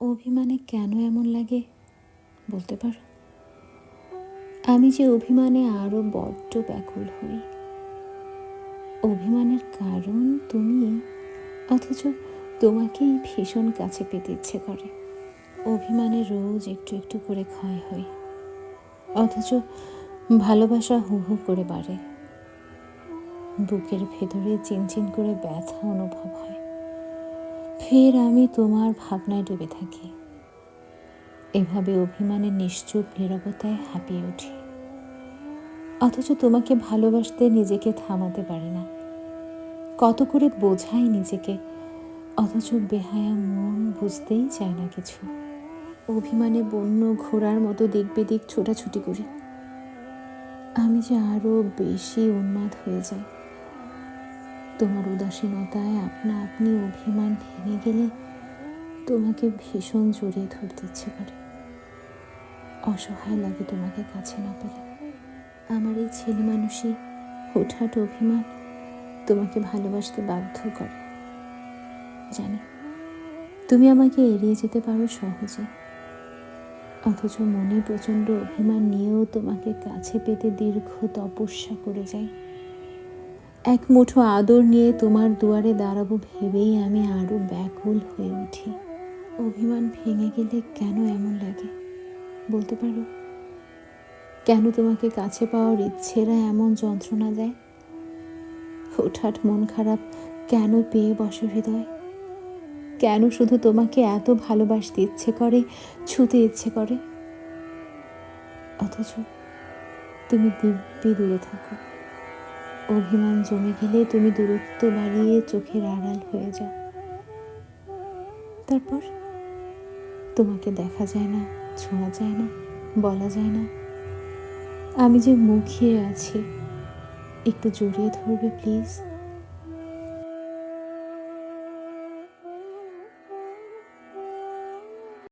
অভিমানে কেন এমন লাগে? বলতে পারো। আমি যে অভিমানে আরও বড্ড ব্যাকুল হই। অভিমানের কারণ তুমি, অথচ তোমাকেই ভীষণ কাছে পেতে ইচ্ছে করে। অভিমানে রোজ একটু একটু করে ক্ষয় হয় অথচ ভালোবাসা হু হু করে বাড়ে। বুকের ভেতরে চিনচিন করে ব্যথা অনুভব হয়। ফের আমি তোমার ভাবনায় ডুবে থাকি। এভাবে অভিমানের নিশ্চুপ নীরবতায় হাঁপিয়ে উঠি। অথচ তোমাকে ভালোবাসতে নিজেকে থামাতে পারি না। কত করে বোঝাই নিজেকে, অথচ বেহায়া মন বুঝতেই চায় না কিছু। অভিমানে বন্য ঘোড়ার মতো দিক বেদিক ছোটাছুটি করি। আমি যে আরও বেশি উন্মাদ হয়ে যাই। তোমার উদাসীনতায় আপনা আপনি অভিমান ভেঙে গেলে তোমাকে ভীষণ জড়িয়ে ধরতে ইচ্ছে করে। অসহায় লাগে তোমাকে কাছে না পেলে। আমার এই ছেলে মানুষই হুটহাট অভিমান তোমাকে ভালোবাসতে বাধ্য করে। জানি, তুমি আমাকে এড়িয়ে যেতে পারো সহজে। অথচ মনে প্রচণ্ড অভিমান নিয়েও তোমাকে কাছে পেতে দীর্ঘ তপস্যা করে যাই এক মুঠো আদর নিয়ে তোমার দুয়ারে দাঁড়াবো ভেবেই আমি আরও ব্যাকুল হয়ে উঠি। অভিমান ভেঙে গেলে কেন এমন লাগে? বলতে পারো? কেন তোমাকে কাছে পাওয়ার ইচ্ছেরা এমন যন্ত্রণা দেয়? হুটহাট মন খারাপ কেন পেয়ে বসে হৃদয়? কেন শুধু তোমাকে এত ভালোবাসতে ইচ্ছে করে, ছুতে ইচ্ছে করে? অথচ তুমি দিব্যি দূরে থাকো। অভিমান জমে গেলে তুমি দূরত্ব বাড়িয়ে চোখের আড়াল হয়ে যাও। তারপর তোমাকে দেখা যায় না, ছোঁয়া যায় না, বলা যায় না। আমি যে মুখিয়ে আছি, একটু জড়িয়ে ধরবে, প্লিজ।